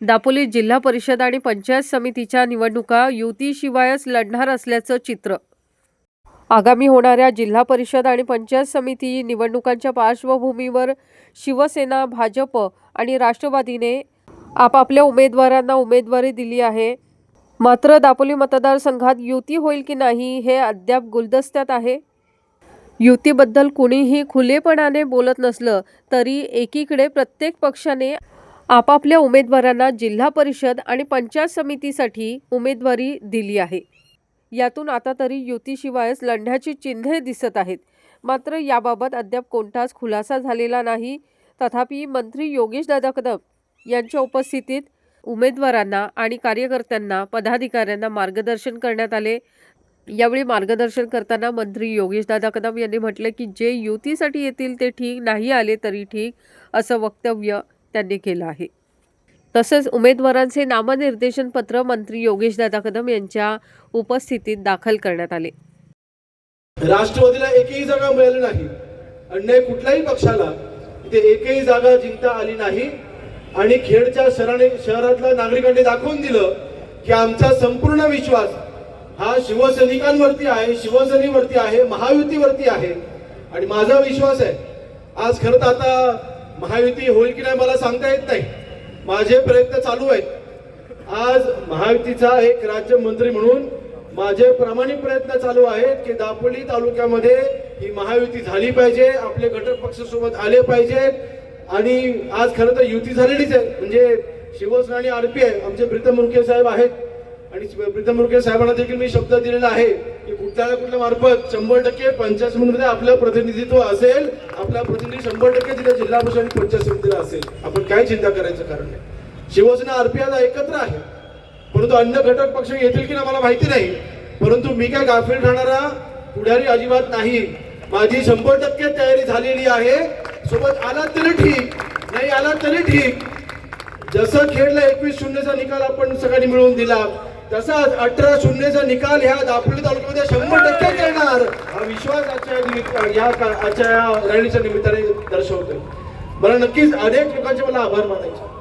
दापोली जिल्हा परिषद आणि पंचायत समितीच्या निवडणुका युतीशिवायच लढणार असल्याचं चित्र. आगामी होणाऱ्या जिल्हा परिषद आणि पंचायत समिती निवडणुकांच्या पार्श्वभूमीवर शिवसेना भाजप आणि राष्ट्रवादीने आपापल्या उमेदवारांना उमेदवारी दिली आहे. मात्र दापोली मतदारसंघात युती होईल की नाही हे अद्याप गुलदस्त्यात आहे. युतीबद्दल कुणीही खुलेपणाने बोलत नसलं तरी एकीकडे प्रत्येक पक्षाने आपापल्या उमेदवारांना जिल्हा परिषद आणि पंचायत समितीसाठी उमेदवारी दिली आहे. यातून आता तरी युतीशिवायच लढण्याची चिन्हे दिसत आहेत. मात्र याबाबत अद्याप कोणताच खुलासा झालेला नाही. तथापि मंत्री योगेश दादा कदम यांच्या उपस्थितीत उमेदवारांना आणि कार्यकर्त्यांना पदाधिकाऱ्यांना मार्गदर्शन करण्यात आले. यावेळी मार्गदर्शन करताना मंत्री योगेश दादा कदम यांनी म्हटलं की जे युतीसाठी येतील ते ठीक नाही आले तरी ठीक असं वक्तव्य त्यांनी केलं आहे. तसेच उमेदवारांचे नामनिर्देशन पत्र मंत्री योगेश दादा कदम यांच्या उपस्थितीत दाखल करण्यात आले. राष्ट्रवादीला एकही जागा मिळाली नाही. अन्य कुठल्याही पक्षाला इथे एकही जागा जिंकता आली नाही. आणि खेडच्या शहराने शहरातल्या नागरिकांनी दाखवून दिलं की आमचा संपूर्ण विश्वास हा शिवसैनिकांवरती आहे शिवसेनेवरती आहे महायुतीवरती आहे. आणि माझा विश्वास आहे आज खरं तर आता महायुती होईल की नाही मला सांगता येत नाही. माझे प्रयत्न चालू आहेत. आज महायुतीचा एक राज्यमंत्री म्हणून माझे प्रामाणिक प्रयत्न चालू आहेत की दापोली तालुक्यामध्ये ही महायुती झाली पाहिजे आपले घटक पक्ष सोबत आले पाहिजेत आणि आज खरं तर युती झालेलीच आहे. म्हणजे शिवसेना आणि आरपीआय आमचे प्रीतम मुरके साहेब आहेत. आणि प्रीतम मुरके साहेबांना देखील मी शब्द दिलेला आहे की कुठल्या मार्फत शंभर टक्के पंचायत समितीमध्ये आपलं प्रतिनिधित्व असेल आपला प्रतिनिधी शंभर टक्के तिथे जिल्हा परिषद आणि पंचायत समितीला असेल. आपण काय चिंता करायचं कारण नाही. शिवसेना आरपीआय एकत्र आहे. परंतु अन्य घटक पक्ष येतील की नाही मला माहिती नाही. परंतु मी काय गाफील राहणारा पुढारी अजिबात नाही. माझी शंभर टक्के तयारी झालेली आहे. सोबत आला तरी ठीक नाही आला तरी ठीक. जसं खेळला एकवीस शून्यचा निकाल आपण सगळ्यांनी मिळवून दिला. तसाच अठरा शून्यचा निकाल ह्या दापोली तालुक्यामध्ये शंभर टक्के करणार हा विश्वास आजच्या निमित्त- या का- आजच्या या रॅलीच्या निमित्ताने दर्शवतोय. मला नक्कीच अनेक लोकांचे मला आभार मानायचे